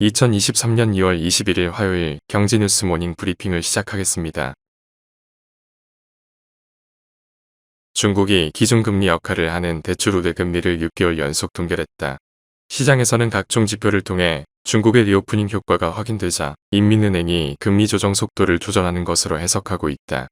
2023년 2월 21일 화요일 경제뉴스 모닝 브리핑을 시작하겠습니다. 중국이 기준금리 역할을 하는 대출 우대 금리를 6개월 연속 동결했다. 시장에서는 각종 지표를 통해 중국의 리오프닝 효과가 확인되자 인민은행이 금리 조정 속도를 조절하는 것으로 해석하고 있다.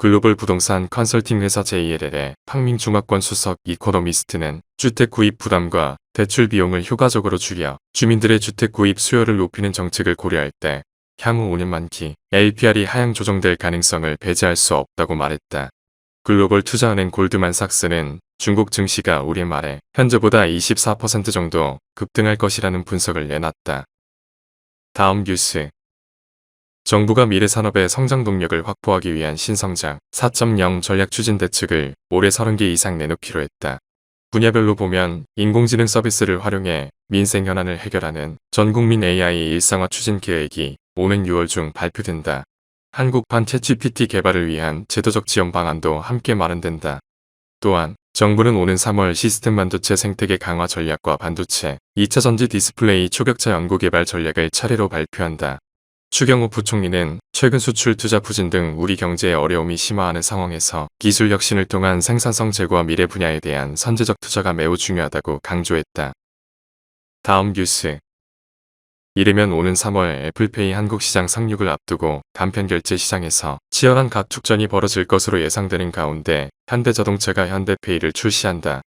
글로벌 부동산 컨설팅 회사 JLL의 팡민 중화권 수석 이코노미스트는 주택 구입 부담과 대출 비용을 효과적으로 줄여 주민들의 주택 구입 수요를 높이는 정책을 고려할 때 향후 5년 만기 LPR이 하향 조정될 가능성을 배제할 수 없다고 말했다. 글로벌 투자은행 골드만삭스는 중국 증시가 올해 말에 현재보다 24% 정도 급등할 것이라는 분석을 내놨다. 다음 뉴스 정부가 미래 산업의 성장 동력을 확보하기 위한 신성장 4.0 전략 추진 대책을 올해 30개 이상 내놓기로 했다. 분야별로 보면 인공지능 서비스를 활용해 민생 현안을 해결하는 전국민 AI 일상화 추진 계획이 오는 6월 중 발표된다. 한국판 챗GPT 개발을 위한 제도적 지원 방안도 함께 마련된다. 또한 정부는 오는 3월 시스템 반도체 생태계 강화 전략과 반도체, 2차 전지 디스플레이 초격차 연구 개발 전략을 차례로 발표한다. 추경호 부총리는 최근 수출 투자 부진 등 우리 경제의 어려움이 심화하는 상황에서 기술 혁신을 통한 생산성 제고와 미래 분야에 대한 선제적 투자가 매우 중요하다고 강조했다. 다음 뉴스 이르면 오는 3월 애플페이 한국 시장 상륙을 앞두고 간편 결제 시장에서 치열한 가축전이 벌어질 것으로 예상되는 가운데 현대자동차가 현대페이를 출시한다.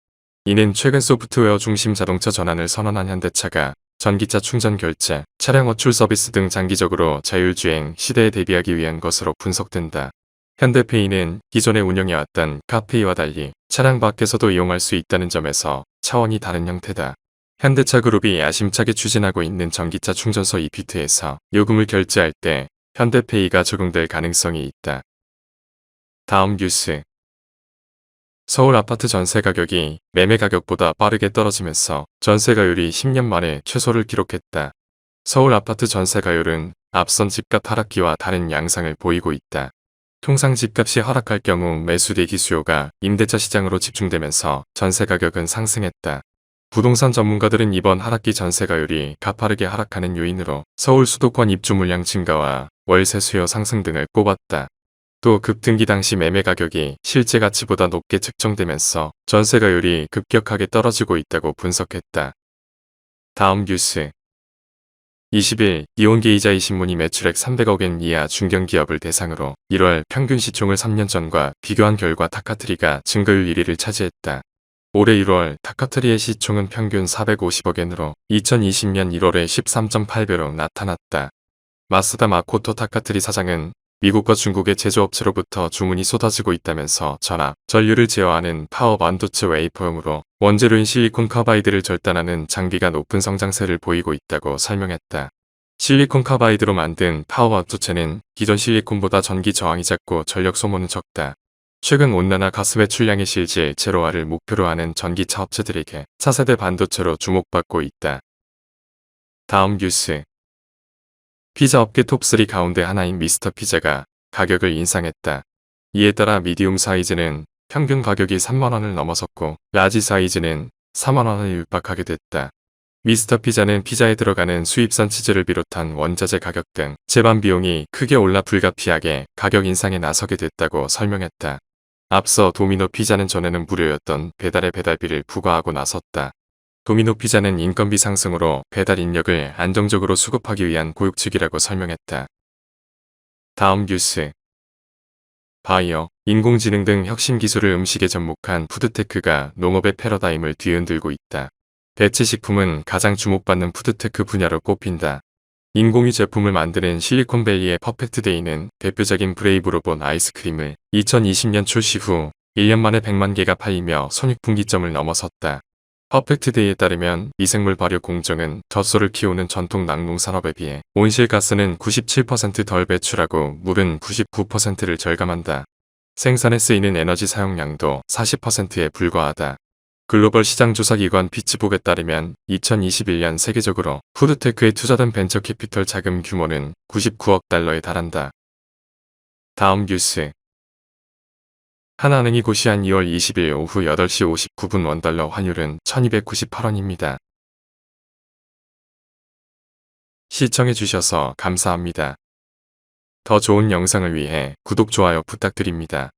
이는 최근 소프트웨어 중심 자동차 전환을 선언한 현대차가 전기차 충전 결제, 차량 어출 서비스 등 장기적으로 자율주행 시대에 대비하기 위한 것으로 분석된다. 현대페이는 기존에 운영해왔던 카페이와 달리 차량 밖에서도 이용할 수 있다는 점에서 차원이 다른 형태다. 현대차 그룹이 야심차게 추진하고 있는 전기차 충전소 이피트에서 요금을 결제할 때 현대페이가 적용될 가능성이 있다. 다음 뉴스 서울 아파트 전세 가격이 매매 가격보다 빠르게 떨어지면서 전세가율이 10년 만에 최소를 기록했다. 서울 아파트 전세가율은 앞선 집값 하락기와 다른 양상을 보이고 있다. 통상 집값이 하락할 경우 매수 대기 수요가 임대차 시장으로 집중되면서 전세 가격은 상승했다. 부동산 전문가들은 이번 하락기 전세가율이 가파르게 하락하는 요인으로 서울 수도권 입주 물량 증가와 월세 수요 상승 등을 꼽았다. 또 급등기 당시 매매 가격이 실제 가치보다 높게 측정되면서 전세가율이 급격하게 떨어지고 있다고 분석했다. 다음 뉴스 20일 이온게이자 이 신문이 매출액 300억엔 이하 중견기업을 대상으로 1월 평균 시총을 3년 전과 비교한 결과 타카트리가 증거율 1위를 차지했다. 올해 1월 타카트리의 시총은 평균 450억엔으로 2020년 1월에 13.8배로 나타났다. 마스다 마코토 타카트리 사장은 미국과 중국의 제조업체로부터 주문이 쏟아지고 있다면서 전압, 전류를 제어하는 파워 반도체 웨이퍼용으로 원재료인 실리콘 카바이드를 절단하는 장비가 높은 성장세를 보이고 있다고 설명했다. 실리콘 카바이드로 만든 파워 반도체는 기존 실리콘보다 전기 저항이 작고 전력 소모는 적다. 최근 온난화 가스 배출량의 실질 제로화를 목표로 하는 전기차 업체들에게 차세대 반도체로 주목받고 있다. 다음 뉴스 피자 업계 톱3 가운데 하나인 미스터 피자가 가격을 인상했다. 이에 따라 미디움 사이즈는 평균 가격이 3만원을 넘어섰고 라지 사이즈는 4만원을 육박하게 됐다. 미스터 피자는 피자에 들어가는 수입산 치즈를 비롯한 원자재 가격 등 제반 비용이 크게 올라 불가피하게 가격 인상에 나서게 됐다고 설명했다. 앞서 도미노 피자는 전에는 무료였던 배달의 배달비를 부과하고 나섰다. 도미노 피자는 인건비 상승으로 배달 인력을 안정적으로 수급하기 위한 고육축이라고 설명했다. 다음 뉴스 바이오, 인공지능 등 혁신 기술을 음식에 접목한 푸드테크가 농업의 패러다임을 뒤흔들고 있다. 대체식품은 가장 주목받는 푸드테크 분야로 꼽힌다. 인공위 제품을 만드는 실리콘밸리의 퍼펙트데이는 대표적인 브레이브 로봇 아이스크림을 2020년 출시 후 1년 만에 100만 개가 팔리며 손익분기점을 넘어섰다. 퍼펙트데이에 따르면 미생물 발효 공정은 젖소를 키우는 전통 낙농산업에 비해 온실가스는 97%덜 배출하고 물은 99%를 절감한다. 생산에 쓰이는 에너지 사용량도 40%에 불과하다. 글로벌 시장조사기관 피츠북에 따르면 2021년 세계적으로 푸드테크에 투자된 벤처 캐피털 자금 규모는 99억 달러에 달한다. 다음 뉴스 하나은행이 고시한 2월 20일 오후 8시 59분 원달러 환율은 1298원입니다. 시청해주셔서 감사합니다. 더 좋은 영상을 위해 구독, 좋아요 부탁드립니다.